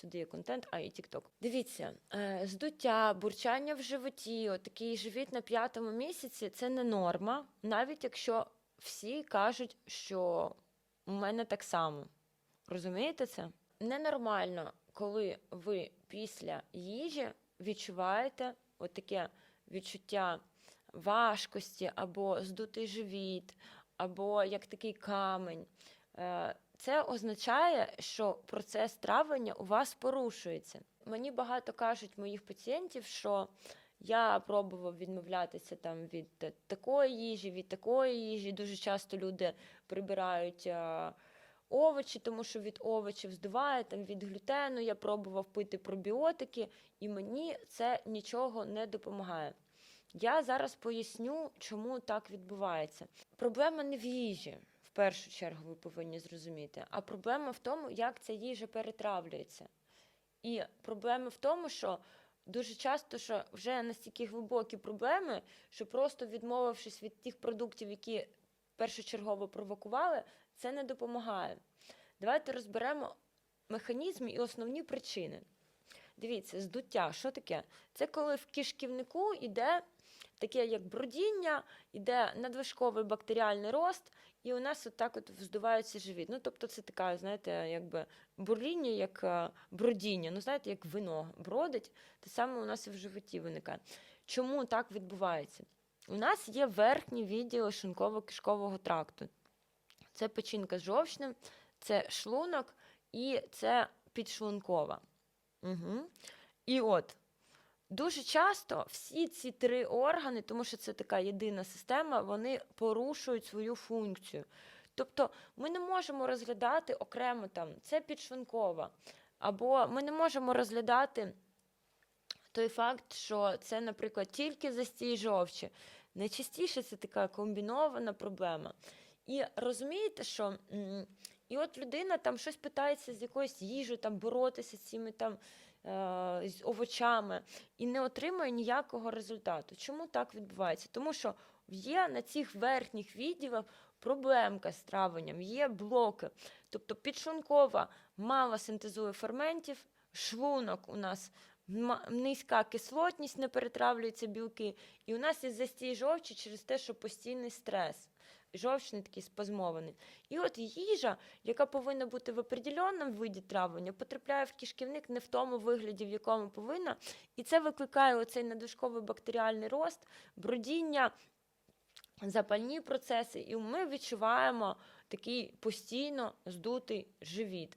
Сюди є контент, а і TikTok. Дивіться, е, здуття, бурчання в животі, такий живіт на п'ятому місяці це не норма, навіть якщо всі кажуть, що у мене так само. Розумієте це? Ненормально, коли ви після їжі відчуваєте отаке відчуття важкості або здутий живіт, або як такий камень. Це означає, що процес травлення у вас порушується. Мені багато кажуть моїх пацієнтів, що я пробував відмовлятися там від такої їжі, від такої їжі. Дуже часто люди прибирають е, овочі, тому що від овочів здуває, там від глютену. Я пробував пити пробіотики, і мені це нічого не допомагає. Я зараз поясню, чому так відбувається. Проблема не в їжі, першу чергу, ви повинні зрозуміти, а проблема в тому, як ця їжа перетравлюється. І проблема в тому, що дуже часто що вже настільки глибокі проблеми, що просто відмовившись від тих продуктів, які першочергово провокували, це не допомагає. Давайте розберемо механізм і основні причини. Дивіться, здуття, що таке? Це коли в кишківнику йде таке як бродіння, йде надвижковий бактеріальний рост, і у нас отак от вздувається живіт. Ну, тобто це така, знаєте, якби бурління, як е, бродіння. Ну, знаєте, як вино бродить, те саме у нас і в животі виникає. Чому так відбувається? У нас є верхній відділ шлунково-кишкового тракту. Це печінка з жовчним, це шлунок і це підшлункова. Угу. І от дуже часто всі ці три органи, тому що це така єдина система, вони порушують свою функцію. Тобто ми не можемо розглядати окремо там це підшлункова, або ми не можемо розглядати той факт, що це, наприклад, тільки застій жовчі. Найчастіше це така комбінована проблема. І розумієте, що і от людина там щось питається з якоюсь їжею, там боротися з цими там е, з овочами і не отримує ніякого результату. Чому так відбувається? Тому що є на цих верхніх відділах проблемка з травленням, є блоки. Тобто підшлункова мало синтезує ферментів, шлунок у нас низька кислотність, не перетравлюються білки, і у нас є застій жовчі через те, що постійний стрес. Жовчний такий спазмований. І от їжа, яка повинна бути в определеному виді травлення, потрапляє в кишківник не в тому вигляді, в якому повинна. І це викликає оцей надушковий бактеріальний рост, бродіння, запальні процеси, і ми відчуваємо такий постійно здутий живіт.